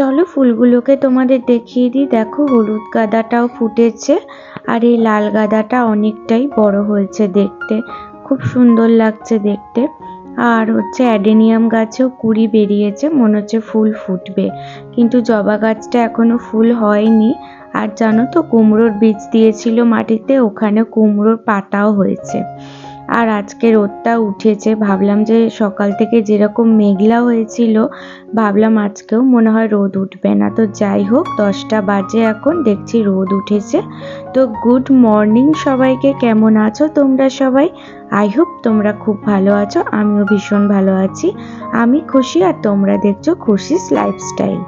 চলো ফুলগুলোকে তোমাদের দেখিয়ে দিই। দেখো, হলুদ গাঁদাটাও ফুটেছে আর এই লাল গাঁদাটা অনেকটাই বড় হয়েছে দেখতে। খুব সুন্দর লাগছে দেখতে। আর হচ্ছে অ্যাডেনিয়াম গাছেও কুড়ি বেরিয়েছে, মনে হচ্ছে ফুল ফুটবে। কিন্তু জবা গাছটা এখনও ফুল হয়নি। আর জানো তো, কুমড়োর বীজ দিয়েছিল মাটিতে, ওখানে কুমড়োর পাতাও হয়েছে। আর আজকে রোদটা উঠেছে। ভাবলাম যে সকাল থেকে যেরকম মেঘলা হয়েছিল, ভাবলাম আজকেও মনে হয় রোদ উঠবে না। তো যাই হোক, দশটা বাজে এখন, দেখছি রোদ উঠেছে। তো গুড মর্নিং সবাইকে, কেমন আছো তোমরা সবাই? আই হোপ তোমরা খুব ভালো আছো, আমিও ভীষণ ভালো আছি। আমি খুশি আর তোমরা দেখছ খুশিস লাইফস্টাইল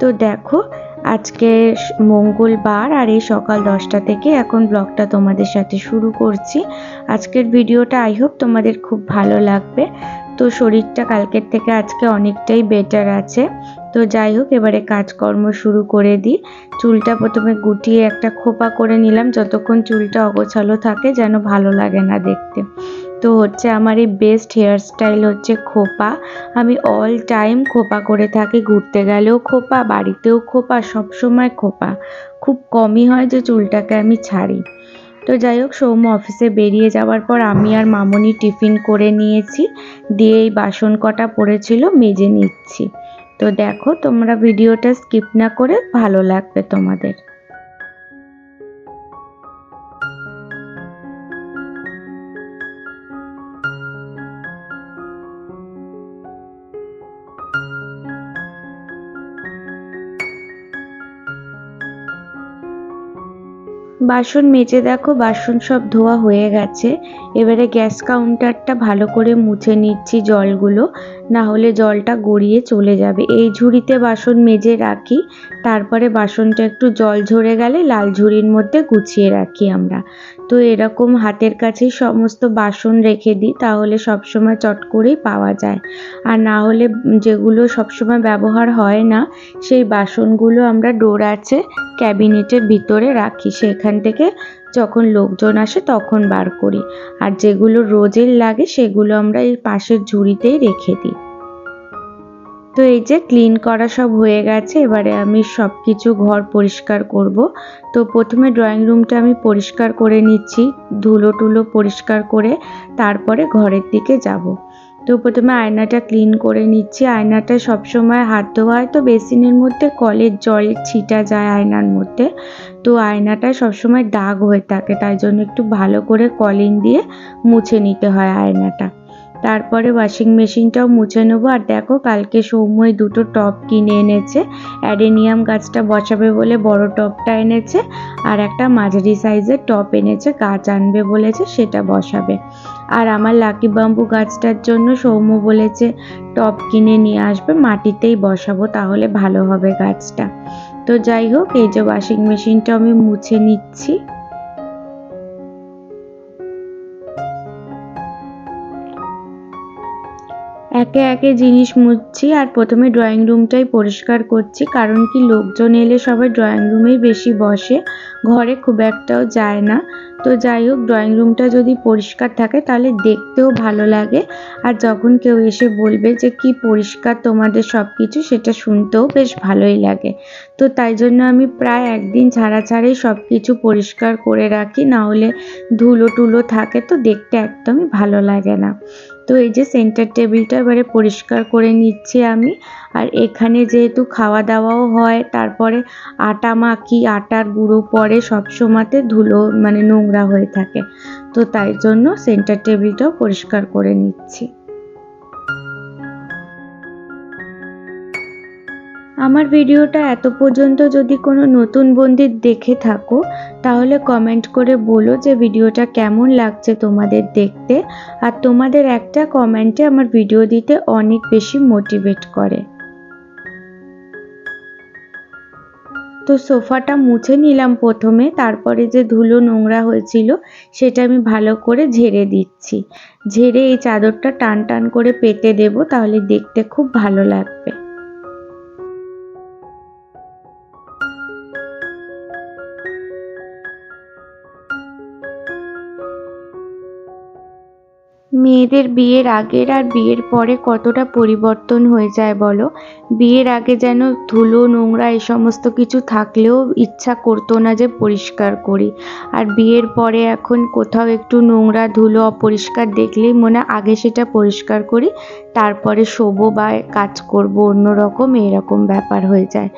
তো দেখো আজকে মঙ্গলবার আর এই সকাল দশটা থেকে এখন ব্লগটা তোমাদের সাথে শুরু করছি। আজকের ভিডিওটা আই হোপ তোমাদের খুব ভালো লাগবে। তো শরীরটা কালকের থেকে আজকে অনেকটাই বেটার আছে। তো যাই হোক, এবারে কাজকর্ম শুরু করে দিই। চুলটা প্রথমে গুটিয়ে একটা খোপা করে নিলাম, যতক্ষণ চুলটা অগোছালো থাকে যেন ভালো লাগে না দেখতে। তো হচ্ছে আমার এই বেস্ট হেয়ার স্টাইল হচ্ছে খোপা। আমি অল টাইম খোপা করে থাকি, ঘুরতে গেলেও খোপা, বাড়িতেও খোপা, সবসময় খোপা। খুব কমই হয় যে চুলটাকে আমি ছাড়ি। তো যাই হোক, সৌম্য অফিসে বেরিয়ে যাওয়ার পর আমি আর মামনি টিফিন করে নিয়েছি, দিয়ে এই বাসন কটা পড়েছিল মেজে নিচ্ছি। তো দেখো, তোমরা ভিডিওটা স্কিপ না করে ভালো লাগবে তোমাদের। বাসন মেজে দেখো, বাসন সব ধোয়া হয়ে গেছে। এবারে গ্যাস কাউন্টারটা ভালো করে মুছে নিচ্ছি জলগুলো। না হলে জলটা গড়িয়ে চলে যাবে। এই ঝুড়িতে বাসন মেজে রাখি, তারপরে বাসনটা একটু জল ঝরে গেলে লাল ঝুড়ির মধ্যে গুছিয়ে রাখি আমরা। তো এরকম হাতের কাছেই সমস্ত বাসন রেখে দিই, তাহলে সবসময় চট করেই পাওয়া যায়। আর না হলে যেগুলো সবসময় ব্যবহার হয় না, সেই বাসনগুলো আমরা ডোর আছে, ক্যাবিনেটের ভিতরে রাখি। সেখান থেকে যখন লোকজন আসে তখন বার করি। আর যেগুলো রোজের লাগে সেগুলো আমরা এই পাশের ঝুড়িতেই রেখে দিই। তো এই যে ক্লিন করা সব হয়ে গেছে, এবারে আমি সব কিছু ঘর পরিষ্কার করব। তো প্রথমে ড্রয়িং রুমটা আমি পরিষ্কার করে নিচ্ছি, ধুলো টুলো পরিষ্কার করে তারপরে ঘরের দিকে যাব। তো প্রথমে আয়নাটা ক্লিন করে নিচ্ছি। আয়নাটা সবসময় হাত ধোয়া হয়। তো বেসিনের মধ্যে কলের জল ছিটা যায় আয়নার মধ্যে। তো আয়নাটা সবসময় দাগ হয়ে থাকে, তাই জন্য একটু ভালো করে কলিন দিয়ে মুছে নিতে হয় আয়নাটা। তারপরে ওয়াশিং মেশিনটাও মুছে নেব। আর দেখো, কালকে সৌম্যই দুটো টপ কিনে এনেছে। অ্যাডেনিয়াম গাছটা বসাবে বলে বড় টপটা এনেছে। আর একটা মাঝারি সাইজের টপ এনেছে, গাছ আনবে বলেছে, সেটা বসাবে। আর আমার লাকি বাম্বু গাছটার জন্য সৌম্য বলেছে, টপ কিনে নিয়ে আসবে, মাটিতেই বসাবো, তাহলে ভালো হবে গাছটা। তো যাই হোক, এই যে ওয়াশিং মেশিনটা আমি মুছে নিচ্ছি। একে একে জিনিস মুছছি আর প্রথমে ড্রয়িং রুমটাই পরিষ্কার করছি, কারণ কি লোকজন এলে সবাই ড্রয়িং রুমেই বেশি বসে, ঘরে খুব একটাও যায় না। তো যাই হোক ড্রয়িং রুমটা যদি পরিষ্কার থাকে তাহলে দেখতেও ভালো লাগে। আর যখন কেউ এসে বলবে যে কি পরিষ্কার তোমাদের সব কিছু সেটা শুনতেও বেশ ভালোই লাগে। তো তাই জন্য আমি প্রায় একদিন ছাড়া ছাড়াই সব কিছু পরিষ্কার করে রাখি, না হলে ধুলো টুলো থাকে তো দেখতে একদমই ভালো লাগে না। তো এই যে সেন্টার টেবিলটা এবারে পরিষ্কার করে নিচ্ছি আমি। আর এখানে যেহেতু খাওয়া দাওয়াও হয়, তারপরে আটা মাখি, আটার গুঁড়ো পরে সবসময়তে ধুলো মানে নোংরা হয়ে থাকে। তো তাই জন্য সেন্টার টেবিলটাও পরিষ্কার করে নিচ্ছি। আমার ভিডিওটা এত পর্যন্ত যদি কোনো নতুন বন্ধু দেখে থাকো, তাহলে কমেন্ট করে বলো যে ভিডিওটা কেমন লাগছে তোমাদের দেখতে। আর তোমাদের একটা কমেন্টে আমার ভিডিও দিতে অনেক বেশি মোটিভেট করে। তো সোফাটা মুছে নিলাম প্রথমে, তারপরে যে ধুলো নোংরা হয়েছিল, সেটা আমি ভালো করে ঝেড়ে দিচ্ছি। ঝেড়ে এই চাদরটা টান টান করে পেতে দেব, তাহলে দেখতে খুব ভালো লাগবে। মেয়েদের বিয়ের আগের আর বিয়ের পরে কতটা পরিবর্তন হয়ে যায় বলো? বিয়ের আগে যেন ধুলো, নোংরা এই সমস্ত কিছু থাকলেও ইচ্ছা করতো না যে পরিষ্কার করি। আর বিয়ের পরে এখন কোথাও একটু নোংরা, ধুলো, অপরিষ্কার দেখলেই মনে আগে সেটা পরিষ্কার করি, তারপরে শোবো বা কাজ করব, অন্যরকম এরকম ব্যাপার হয়ে যায়।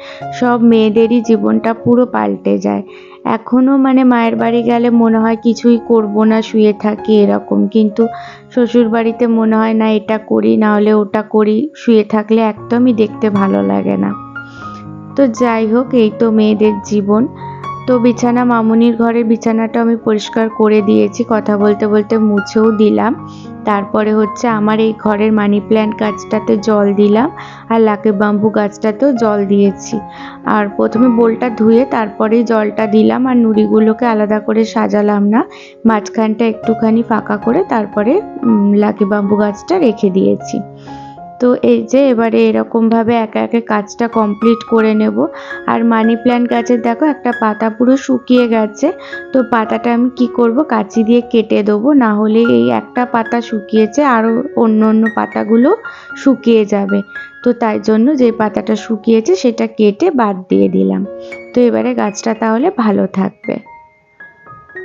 সব মেয়েদেরই জীবনটা পুরো পাল্টে যায়। এখনও মানে মায়ের বাড়ি গেলে মনে হয় কিছুই করব না, শুয়ে থাকি এরকম। কিন্তু শ্বশুর বাড়িতে মনে হয়, না, এটা করি, না হলে ওটা করি। শুয়ে থাকলে একদমই দেখতে ভালো লাগে না। তো যাই হোক, এই তো মেয়েদের জীবন। তো বিছানা, মামুনির ঘরের বিছানাটা আমি পরিষ্কার করে দিয়েছি। কথা বলতে বলতে মুছেও দিলাম। তারপরে হচ্ছে আমার এই ঘরের মানি প্ল্যান্ট গাছটাতে জল দিলাম আর লাকে বাম্বু গাছটাতেও জল দিয়েছি। আর প্রথমে বোলটা ধুয়ে তারপরেই জলটা দিলাম আর নুড়িগুলোকে আলাদা করে সাজালাম না। মাঝখানটা একটুখানি ফাঁকা করে তারপরে লাকি বাম্বু গাছটা রেখে দিয়েছি। তো এই যে এবারে এরকমভাবে একে একে কাজটা কমপ্লিট করে নেব। আর মানি প্ল্যান্ট গাছের দেখো একটা পাতা পুরো শুকিয়ে গেছে। তো পাতাটা আমি কি করব? কাঁচি দিয়ে কেটে দেবো। না হলে এই একটা পাতা শুকিয়েছে আরও অন্য অন্য পাতাগুলো শুকিয়ে যাবে। তো তাই জন্য যে পাতাটা শুকিয়েছে, সেটা কেটে বাদ দিয়ে দিলাম। তো এবারে গাছটা তাহলে ভালো থাকবে।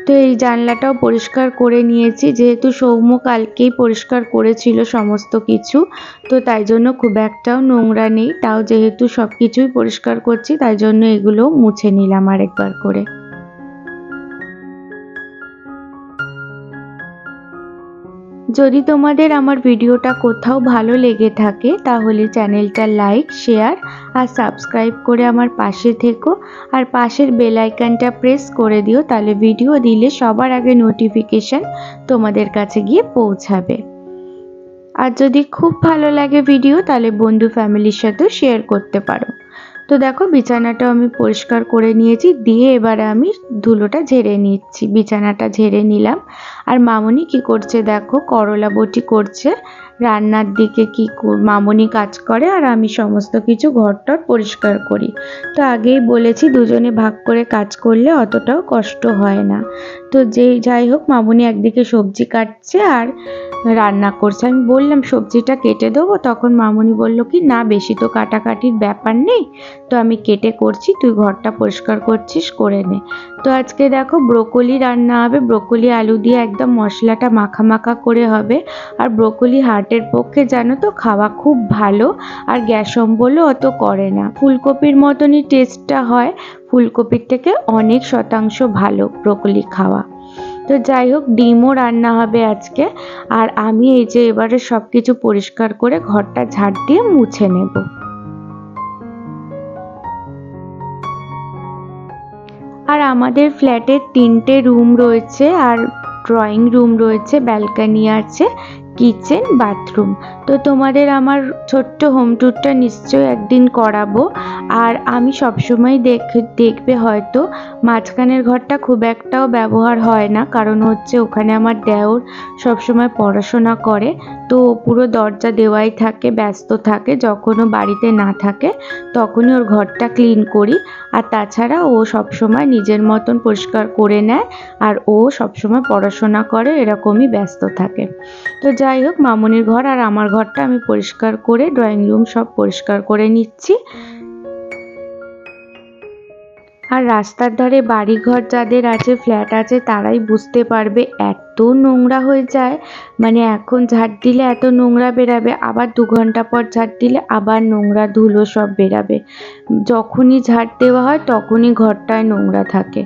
তো এই জানলাটাও পরিষ্কার করে নিয়েছি। যেহেতু সৌম্য কালকেই পরিষ্কার করেছিল সমস্ত কিছু, তো তাই জন্য খুব একটাও নোংরা নেই। তাও যেহেতু সব কিছুই পরিষ্কার করছি, তাই জন্য এগুলো মুছে নিলাম আরেকবার করে। যদি তোমাদের আমার ভিডিওটা কোথাও ভালো লেগে থাকে, তাহলে চ্যানেলটা লাইক, শেয়ার আর সাবস্ক্রাইব করে আমার পাশে থেকো। আর পাশের বেল আইকনটা প্রেস করে দিও, তাহলে ভিডিও দিলে সবার আগে নোটিফিকেশান তোমাদের কাছে গিয়ে পৌঁছাবে। আর যদি খুব ভালো লাগে ভিডিও, তাহলে বন্ধু ফ্যামিলির সাথেও শেয়ার করতে পারো। তো দেখো, বিছানাটাও আমি পরিষ্কার করে নিয়েছি। দিয়ে এবারে আমি ধুলোটা ঝেড়ে নিচ্ছি। বিছানাটা ঝেড়ে নিলাম। আর মামনি কি করছে দেখো, করলা বটি করছে। রান্নার দিকে কি মামনি কাজ করে আর আমি সমস্ত কিছু ঘরটর পরিষ্কার করি। তো আগেই বলেছি, দুজনে ভাগ করে কাজ করলে অতটাও কষ্ট হয় না। তো যেই, যাই হোক, মামনি একদিকে সবজি কাটছে আর রান্না করছে। আমি বললাম, সবজিটা কেটে দেবো? তখন মামনি বলল কি, না, বেশি তো কাটাকাটির ব্যাপার নেই। তো আমি কেটে করছি, তুই ঘরটা পরিষ্কার করছিস, করে নে। তো আজকে দেখো, ব্রোকলি রান্না হবে। ব্রোকলি আলু দিয়ে একদম মশলাটা মাখা মাখা করে হবে। আর ব্রোকলি হার্টের পক্ষে, জানো তো, খাওয়া খুব ভালো। আর গ্যাস অম্বলও অত করে না। ফুলকপির মতনই টেস্টটা হয়। ফুলকপির থেকে অনেক শতাংশ ভালো ব্রোকলি খাওয়া। তো যাই হোক ডিমও রান্না হবে আজকে। আর আমি এই যে এবারে সব কিছু পরিষ্কার করে ঘরটা ঝাড় দিয়ে মুছে নেব। আর আমাদের ফ্ল্যাটের তিনটে রুম রয়েছে আর ড্রয়িং রুম রয়েছে, ব্যালকানি আছে, কিচেন, বাথরুম। তো তোমাদের আমার ছোট্ট হোম ট্যুরটা নিশ্চয়ই একদিন করাবো। আর আমি সবসময় দেখ, দেখবে হয়তো মাঝখানের ঘরটা খুব একটাও ব্যবহার হয় না। কারণ হচ্ছে ওখানে আমার দেওর সবসময় পড়াশোনা করে। তো পুরো দরজা দেওয়াই থাকে, ব্যস্ত থাকে। যখনও বাড়িতে না থাকে, তখনই ওর ঘরটা ক্লিন করি। আর তাছাড়া ও সবসময় নিজের মতন পরিষ্কার করে নেয়। আর ও সবসময় পড়াশোনা করে, এরকমই ব্যস্ত থাকে। তো যাই হোক, মামনির ঘর আর আমার ঘরটা আমি পরিষ্কার করে, ড্রয়িং রুম সব পরিষ্কার করে নিচ্ছি। আর রাস্তার ধারে বাড়িঘর যাদের আছে ফ্ল্যাট আছে, তারাই বুঝতে পারবে এত নোংরা হয়ে যায়। মানে এখন ঝাড় দিলে এত নোংরা বেরাবে, আবার দু ঘণ্টা পর ঝাড় দিলে আবার নোংরা ধুলো সব বেরাবে। যখনই ঝাড় দেওয়া হয়, তখনই ঘরটায় নোংরা থাকে।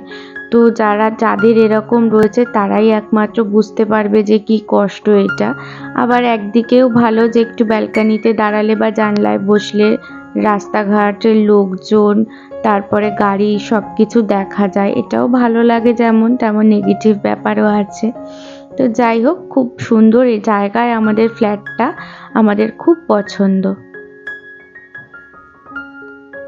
তো যারা, যাদের এরকম রয়েছে, তারাই একমাত্র বুঝতে পারবে যে কি কষ্ট এটা। আবার একদিকেও ভালো যে একটু ব্যালকানিতে দাঁড়ালে বা জানলায় বসলে রাস্তাঘাটের লোকজন তারপরে গাড়ি সব কিছু দেখা যায়। এটাও ভালো লাগে যেমন, তেমন নেগেটিভ ব্যাপারও আছে। তো যাই হোক, খুব সুন্দর এই জায়গায় আমাদের ফ্ল্যাটটা আমাদের খুব পছন্দ।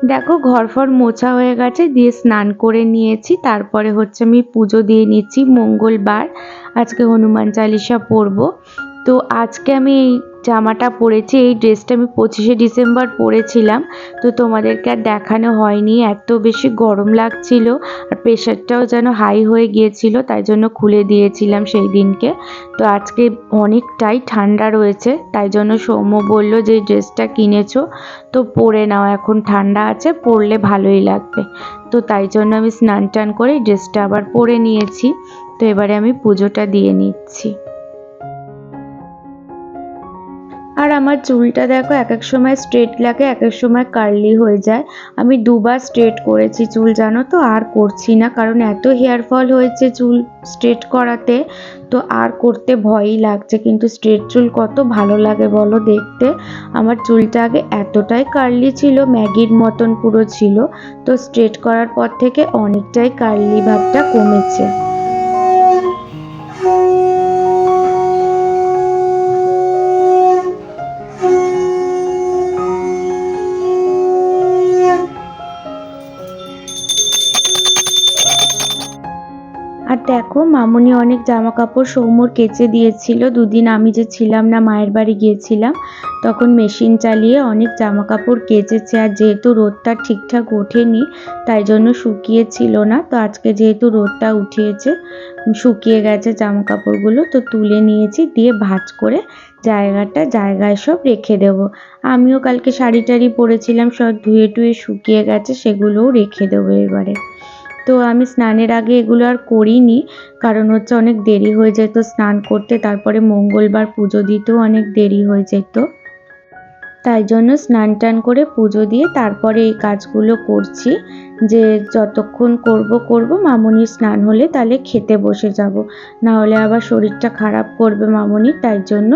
দেখো ঘর ফর মোছা হয়ে গেছে, দিয়ে স্নান করে নিয়েছি। তারপরে হচ্ছে আমি পুজো দিয়ে নিচ্ছি মঙ্গলবার। আজকে হনুমান চালিশা পড়ব তো আজকে আমি এই জামাটা পরেছি, এই ড্রেসটা আমি পঁচিশে ডিসেম্বর পরেছিলাম। তো তোমাদেরকে আর দেখানো হয়নি, এত বেশি গরম লাগছিল আর প্রেশারটাও যেন হাই হয়ে গিয়েছিল, তাই জন্য খুলে দিয়েছিলাম সেই দিনকে। তো আজকে অনেকটাই ঠান্ডা রয়েছে, তাই জন্য সৌম্য বলল যে ড্রেসটা কিনেছো, তো পরে নাও, এখন ঠান্ডা আছে, পরলে ভালোই লাগবে। তো তাই জন্য আমি স্নান টান করে ড্রেসটা আবার পরে নিয়েছি। তো এবারে আমি পুজোটা দিয়ে নিচ্ছি। আর আমার চুলটা দেখো এক এক সময় স্ট্রেট লাগে, এক এক সময় কার্লি হয়ে যায়। আমি দুবার স্ট্রেট করেছি চুল, জানো তো? আর করছি না, কারণ এত হেয়ার ফল হয়েছে চুল স্ট্রেট করাতে, তো আর করতে ভয়ই লাগছে। কিন্তু স্ট্রেট চুল কত ভালো লাগে বলো দেখতে। আমার চুলটা আগে এতটাই কার্লি ছিল, ম্যাগির মতন পুরো ছিল, তো স্ট্রেট করার পর থেকে অনেকটাই কার্লি ভাবটা কমেছে। দেখো, মামুনি অনেক জামা কাপড় সৌম্যর কেচে দিয়েছিল। দুদিন আমি যে ছিলাম না, মায়ের বাড়ি গিয়েছিলাম, তখন মেশিন চালিয়ে অনেক জামা কাপড় কেচেছে আর যেহেতু রোদটা ঠিকঠাক ওঠেনি, তাই জন্য শুকিয়েছিল না। তো আজকে যেহেতু রোদটা উঠিয়েছে, শুকিয়ে গেছে জামা কাপড়গুলো তো তুলে নিয়েছি, দিয়ে ভাজ করে জায়গাটা, জায়গায় সব রেখে দেব। আমিও কালকে শাড়ি টাড়ি পরেছিলাম, সব ধুয়ে টুয়ে শুকিয়ে গেছে, সেগুলোও রেখে দেবো এবারে। তো আমি স্নানের আগে এগুলো আর করিনি, কারণ হচ্ছে অনেক দেরি হয়ে যেত স্নান করতে, তারপরে মঙ্গলবার পুজো দিতেও অনেক দেরি হয়ে যেত। তাই জন্য স্নান টান করে পুজো দিয়ে তারপরে এই কাজগুলো করছি, যে যতক্ষণ করব করব মামনির স্নান হলে তাহলে খেতে বসে যাব। না হলে আবার শরীরটা খারাপ করবে মামনির তাই জন্য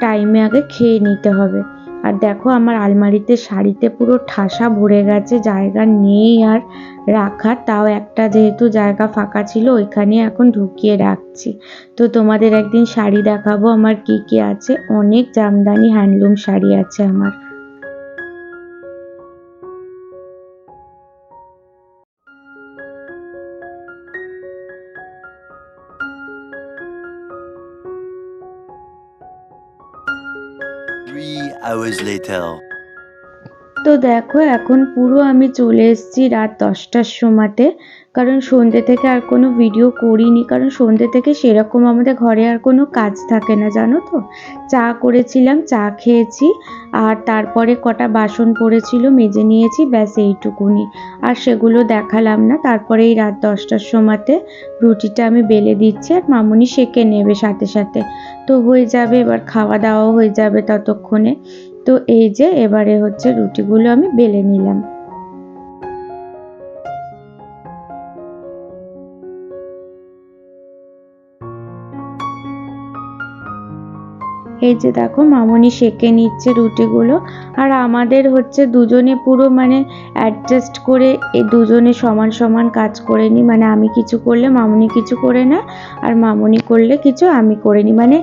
টাইমে আগে খেয়ে নিতে হবে। আর দেখো আমার আলমারিতে শাড়িতে পুরো ঠাসা ভরে গেছে, জায়গা নেই আর রাখার, তাও একটা যেহেতু জায়গা ফাঁকা ছিল ওইখানে এখন ঢুকিয়ে রাখছি। তো তোমাদের একদিন শাড়ি দেখাবো আমার কি কি আছে, অনেক জামদানি, হ্যান্ডলুম শাড়ি আছে আমার। Three hours later. তো দেখো, এখন পুরো আমি চলে এসেছি রাত দশটার সময়তে। কারণ সন্ধ্যে থেকে আর কোনো ভিডিও করিনি। কারণ সন্ধ্যে থেকে সেরকম আমাদের ঘরে আর কোনো কাজ থাকে না, জানো তো? চা করেছিলাম, চা খেয়েছি। আর তারপরে কটা বাসন পড়েছিল, মেজে নিয়েছি, ব্যাস এইটুকুনি। আর সেগুলো দেখালাম না। তারপরে এই রাত দশটার সময়তে রুটিটা আমি বেলে দিচ্ছি আর মামুনি সেকে নেবে সাথে সাথে। তো হয়ে যাবে, এবার খাওয়া দাওয়াও হয়ে যাবে ততক্ষণে। তো এই যে এবারে হচ্ছে রুটিগুলো আমি বেলে নিলাম। এই যে দেখো মামনি সেকে নিচ্ছে রুটিগুলো। আর আমাদের হচ্ছে দুজনে পুরো মানে অ্যাডজাস্ট করে এই দুজনে সমান সমান কাজ করে নিই মানে আমি কিছু করলে মামনি কিছু করে না, আর মামনি করলে কিছু আমি করে নিই মানে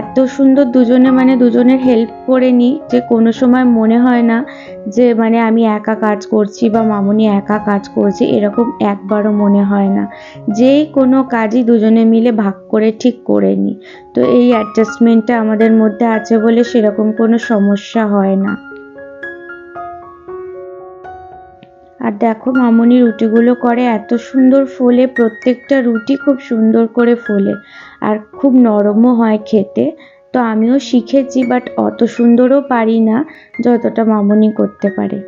এত সুন্দর দুজনে মানে দুজনের হেল্প করে নিই যে কোনো সময় মনে হয় না যে মানে আমি একা কাজ করছি বা মামনি একা কাজ করছি, এরকম একবারও মনে হয় না। যেই কোনো কাজই দুজনে মিলে ভাগ করে ঠিক করে নিই তো এই অ্যাডজাস্টমেন্টটা আমাদের মধ্যে আছে বলে সেরকম কোনো সমস্যা হয় না। আর দেখো মামনি রুটিগুলো করে এত সুন্দর ফোলে, প্রত্যেকটা রুটি খুব সুন্দর করে ফোলে আর খুব নরমও হয় খেতে। তো আমিও শিখেছি বাট অত সুন্দরও পারি না যতটা মামনি করতে পারে।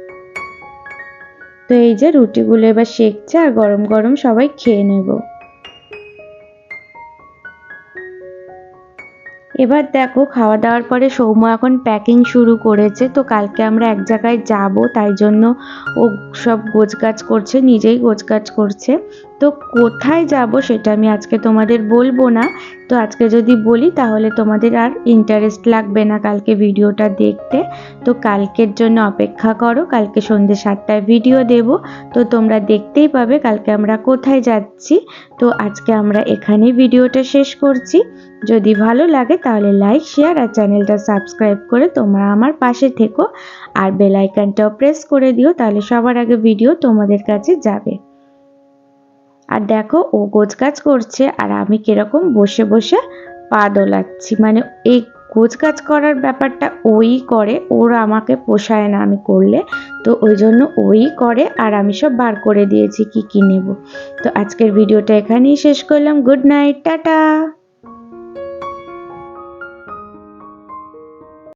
তো এই যে রুটিগুলো এবার শেখছে আর গরম গরম সবাই খেয়ে নেব। এবার দেখো, খাওয়া দাওয়ার পরে সৌম্য এখন প্যাকিং শুরু করেছে, তো কালকে আমরা এক জায়গায় যাব, তাই জন্য ও সব গোছগাছ করছে, নিজেই গোছগাছ করছে। তো কোথায় যাব সেটা আমি আজকে তোমাদের বলব না, তো আজকে যদি বলি তাহলে তোমাদের আর ইন্টারেস্ট লাগবে না কালকে ভিডিওটা দেখতে। তো কালকের জন্য অপেক্ষা করো, কালকে সন্ধ্যে সাতটায় ভিডিও দেব, তো তোমরা দেখতেই পাবে কালকে আমরা কোথায় যাচ্ছি। তো আজকে আমরা এখানেই ভিডিওটা শেষ করছি। যদি ভালো লাগে তাহলে লাইক শেয়ার আর চ্যানেলটা সাবস্ক্রাইব করে তোমরা আমার পাশে থেকো। আর বেল আইকনটাও প্রেস করে দিও, তাহলে সবার আগে ভিডিও তোমাদের কাছে যাবে। আর দেখো, ও গোছগাছ করছে, আর আমি কীরকম বসে বসে পা দোলাচ্ছি। মানে এই গোছ কাজ করার ব্যাপারটা ওই করে, ওর আমাকে পোষায় না আমি করলে। তো ওই জন্য ওই করে, আর আমি সব বার করে দিয়েছি কি কি নেব। তো আজকের ভিডিওটা এখানেই শেষ করলাম। Good night tata!